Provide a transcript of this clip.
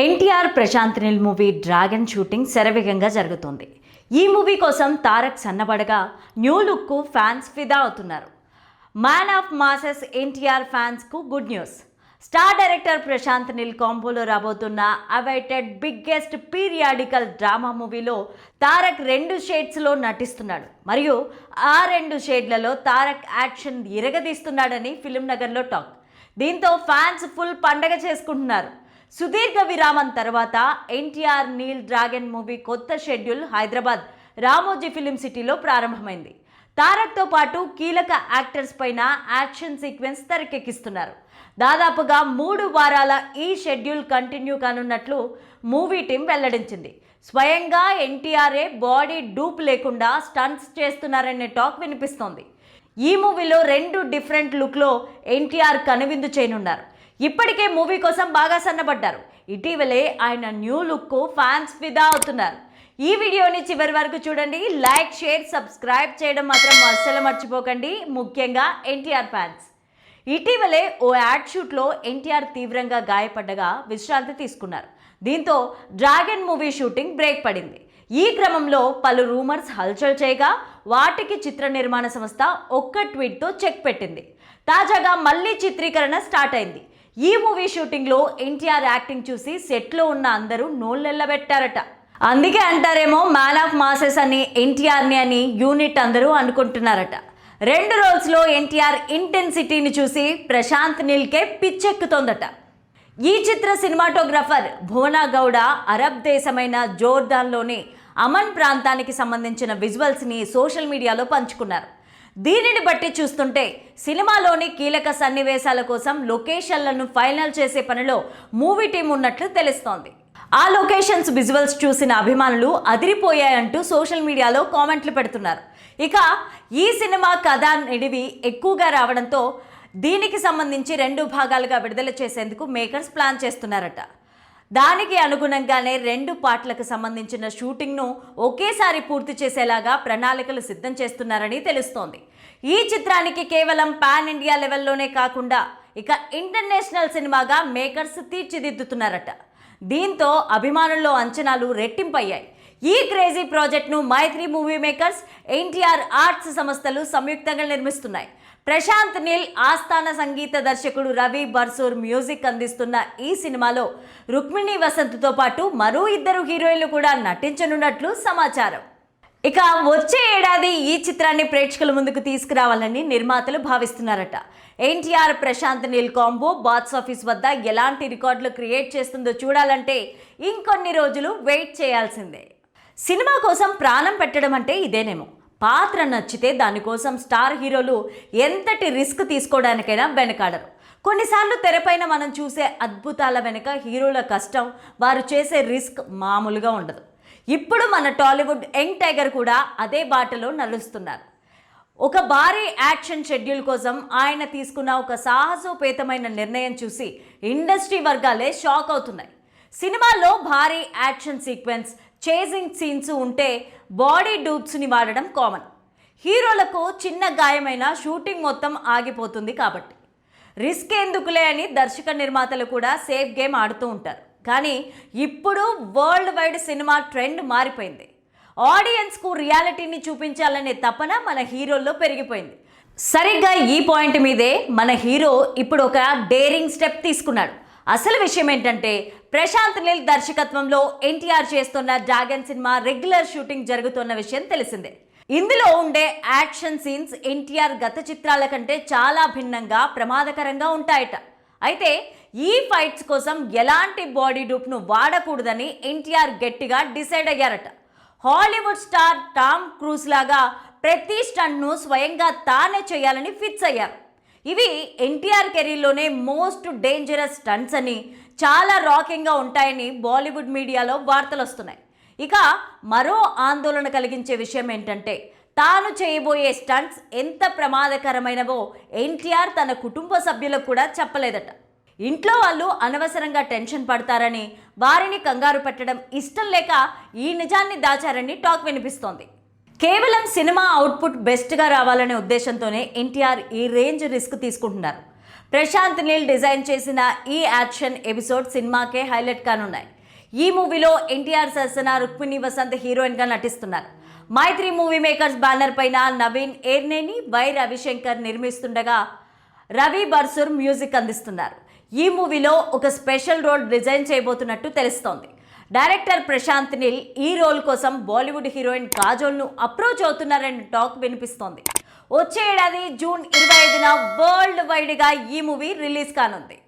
NTR Prashanth Neel movie Dragon shooting శరవేగంగా జరుగుతోంది. ఈ మూవీ కోసం తారక్ సన్నబడగా న్యూ లుక్కు ఫ్యాన్స్ ఫిదా అవుతున్నారు. Man of masses NTR ఫ్యాన్స్కు good news. Star director Prashanth Neel కాంబోలో రాబోతున్న అవైటెడ్ బిగ్గెస్ట్ పీరియాడికల్ డ్రామా మూవీలో తారక్ రెండు షేడ్స్లో నటిస్తున్నాడు. మరియు ఆ రెండు షేడ్లలో తారక్ యాక్షన్ ఇరగదీస్తున్నాడని ఫిలిం నగర్లో టాక్. దీంతో ఫ్యాన్స్ ఫుల్ పండగ చేసుకుంటున్నారు. సుదీర్ఘ విరామం తర్వాత ఎన్టీఆర్ నీల్ డ్రాగన్ మూవీ కొత్త షెడ్యూల్ హైదరాబాద్ రామోజీ ఫిలిం సిటీలో ప్రారంభమైంది. తారక్తో పాటు కీలక యాక్టర్స్ పైన యాక్షన్ సీక్వెన్స్ తెరకెక్కిస్తున్నారు. దాదాపుగా మూడు వారాల ఈ షెడ్యూల్ కంటిన్యూ కానున్నట్లు మూవీ టీం వెల్లడించింది. స్వయంగా ఎన్టీఆర్ఏ బాడీ డూప్ లేకుండా స్టంట్స్ చేస్తున్నారనే టాక్ వినిపిస్తోంది. ఈ మూవీలో రెండు డిఫరెంట్ లుక్లో ఎన్టీఆర్ కనువిందు చేయనున్నారు. ఇప్పటికే మూవీ కోసం బాగా సన్నబడ్డారు. ఇటీవలే ఆయన న్యూ లుక్కు ఫ్యాన్స్ ఫిదా అవుతున్నారు. ఈ వీడియోని చివరి వరకు చూడండి. లైక్ షేర్ సబ్స్క్రైబ్ చేయడం మాత్రం అస్సలు మర్చిపోకండి. ముఖ్యంగా ఎన్టీఆర్ ఫ్యాన్స్. ఇటీవలే ఓ యాడ్ షూట్లో ఎన్టీఆర్ తీవ్రంగా గాయపడ్డగా విశ్రాంతి తీసుకున్నారు. దీంతో డ్రాగన్ మూవీ షూటింగ్ బ్రేక్ పడింది. ఈ క్రమంలో పలు రూమర్స్ హల్చల్ చేయగా వాటికి చిత్ర నిర్మాణ సంస్థ ఒక్క ట్వీట్తో చెక్ పెట్టింది. తాజాగా మళ్ళీ చిత్రీకరణ స్టార్ట్ అయింది. ఈ మూవీ షూటింగ్లో ఎన్టీఆర్ యాక్టింగ్ చూసి సెట్లో ఉన్న అందరూ నోళ్ళెల్లబెట్టారట అందుకే అంటారేమో మ్యాన్ ఆఫ్ మాసెస్ అని ఎన్టీఆర్ని అని యూనిట్ అందరూ అనుకుంటున్నారట. రెండు రోల్స్లో ఎన్టీఆర్ ఇంటెన్సిటీని చూసి ప్రశాంత్ నీల్కే పిచ్చెక్కుతోందట. ఈ చిత్ర సినిమాటోగ్రఫర్ భువనా గౌడ అరబ్ దేశమైన జోర్దాన్లోని అమన్ ప్రాంతానికి సంబంధించిన విజువల్స్ని సోషల్ మీడియాలో పంచుకున్నారు. దీనిని బట్టి చూస్తుంటే సినిమాలోని కీలక సన్నివేశాల కోసం లొకేషన్లను ఫైనల్ చేసే పనిలో మూవీ టీం ఉన్నట్లు తెలుస్తోంది. ఆ లొకేషన్స్ విజువల్స్ చూసిన అభిమానులు అదిరిపోయాయంటూ సోషల్ మీడియాలో కామెంట్లు పెడుతున్నారు. ఇక ఈ సినిమా కథ నిడివి ఎక్కువగా రావడంతో దీనికి సంబంధించి రెండు భాగాలుగా విడుదల చేసేందుకు మేకర్స్ ప్లాన్ చేస్తున్నారట. దానికి అనుగుణంగానే రెండు పాటలకు సంబంధించిన షూటింగ్ను ఒకేసారి పూర్తి చేసేలాగా ప్రణాళికలు సిద్ధం చేస్తున్నారని తెలుస్తోంది. ఈ చిత్రానికి కేవలం పాన్ ఇండియా లెవెల్లోనే కాకుండా ఇక ఇంటర్నేషనల్ సినిమాగా మేకర్స్ తీర్చిదిద్దుతున్నారట. దీంతో అభిమానుల్లో అంచనాలు రెట్టింపయ్యాయి. ఈ క్రేజీ ప్రాజెక్ట్ను Mythri movie makers NTR arts సంస్థలు సంయుక్తంగా నిర్మిస్తున్నాయి. ప్రశాంత్ నీల్ ఆస్థాన సంగీత దర్శకుడు రవి బర్సూర్ మ్యూజిక్ అందిస్తున్న ఈ సినిమాలో రుక్మిణి వసంత్తో పాటు మరో ఇద్దరు హీరోయిన్లు కూడా నటించనున్నట్లు సమాచారం. ఇక వచ్చే ఏడాది ఈ చిత్రాన్ని ప్రేక్షకుల ముందుకు తీసుకురావాలని నిర్మాతలు భావిస్తున్నారట. NTR Prashanth Neel combo box office వద్ద ఎలాంటి రికార్డులు క్రియేట్ చేస్తుందో చూడాలంటే ఇంకొన్ని రోజులు వెయిట్ చేయాల్సిందే. సినిమా కోసం ప్రాణం పెట్టడం అంటే ఇదేనేమో. పాత్ర నచ్చితే దానికోసం స్టార్ హీరోలు ఎంతటి రిస్క్ తీసుకోవడానికైనా వెనకాడరు. కొన్నిసార్లు తెరపైన మనం చూసే అద్భుతాల వెనుక హీరోల కష్టం వారు చేసే రిస్క్ మామూలుగా ఉండదు. ఇప్పుడు మన టాలీవుడ్ యంగ్ టైగర్ కూడా అదే బాటలో నలుస్తున్నారు ఒక భారీ యాక్షన్ షెడ్యూల్ కోసం ఆయన తీసుకున్న ఒక సాహసోపేతమైన నిర్ణయం చూసి ఇండస్ట్రీ వర్గాలే షాక్ అవుతున్నాయి. సినిమాలో భారీ యాక్షన్ సీక్వెన్స్ చేజింగ్ సీన్స్ ఉంటే బాడీ డూప్స్ని వాడడం కామన్. హీరోలకు చిన్న గాయమైన షూటింగ్ మొత్తం ఆగిపోతుంది కాబట్టి. రిస్క్ ఎందుకులే అని దర్శక నిర్మాతలు కూడా సేఫ్ గేమ్ ఆడుతూ ఉంటారు. కానీ ఇప్పుడు వరల్డ్ వైడ్ సినిమా ట్రెండ్ మారిపోయింది. ఆడియన్స్కు రియాలిటీని చూపించాలనే తపన మన హీరోల్లో పెరిగిపోయింది. సరిగ్గా ఈ పాయింట్ మీదే మన హీరో ఇప్పుడు ఒక డేరింగ్ స్టెప్ తీసుకున్నాడు. అసలు విషయం ఏంటంటే ప్రశాంత్ నీల్ దర్శకత్వంలో ఎన్టీఆర్ చేస్తున్న డ్రాగన్ సినిమా రెగ్యులర్ షూటింగ్ జరుగుతున్న విషయం తెలిసిందే. ఇందులో ఉండే యాక్షన్ సీన్స్ ఎన్టీఆర్ గత చిత్రాల కంటే చాలా భిన్నంగా ప్రమాదకరంగా ఉంటాయట. అయితే ఈ ఫైట్స్ కోసం ఎలాంటి బాడీ డూప్ను వాడకూడదని ఎన్టీఆర్ గట్టిగా డిసైడ్ అయ్యారట. హాలీవుడ్ స్టార్ టామ్ క్రూజ్ లాగా ప్రతి స్టంట్ను స్వయంగా తానే చేయాలని ఫిక్స్ అయ్యారు. ఇవి ఎన్టీఆర్ కెరీర్లోనే మోస్ట్ డేంజరస్ స్టంట్స్ అని చాలా రాకింగ్గా ఉంటాయని బాలీవుడ్ మీడియాలో వార్తలు వస్తున్నాయి ఇక మరో ఆందోళన కలిగించే విషయం ఏంటంటే తాను చేయబోయే స్టంట్స్ ఎంత ప్రమాదకరమైనవో ఎన్టీఆర్ తన కుటుంబ సభ్యులకు కూడా చెప్పలేదట. ఇంట్లో వాళ్ళు అనవసరంగా టెన్షన్ పడతారని వారిని కంగారు పెట్టడం ఇష్టం లేక ఈ నిజాన్ని దాచారని టాక్ వినిపిస్తోంది. కేవలం సినిమా అవుట్పుట్ బెస్ట్గా రావాలనే ఉద్దేశంతోనే ఎన్టీఆర్ ఈ రేంజ్ రిస్క్ తీసుకుంటున్నారు. ప్రశాంత్ నీల్ డిజైన్ చేసిన ఈ యాక్షన్ ఎపిసోడ్ సినిమాకే హైలైట్ కానున్నాయి. ఈ మూవీలో ఎన్టీఆర్ సరసన రుక్మిణి వసంత్ హీరోయిన్గా నటిస్తున్నారు. మైత్రి మూవీ మేకర్స్ బ్యానర్ పైన నవీన్ ఏర్నేని వై రవిశంకర్ నిర్మిస్తుండగా రవి బర్సూర్ మ్యూజిక్ అందిస్తున్నారు. ఈ మూవీలో ఒక స్పెషల్ రోల్ డిజైన్ చేయబోతున్నట్టు తెలుస్తోంది. డైరెక్టర్ ప్రశాంత్ నిల్ ఈ రోల్ కోసం బాలీవుడ్ హీరోయిన్ కాజోల్ను అప్రోచ్ అవుతున్నారని టాక్ వినిపిస్తోంది. వచ్చే ఏడాది జూన్ ఇరవై ఐదున వరల్డ్ వైడ్గా ఈ మూవీ రిలీజ్ కానుంది.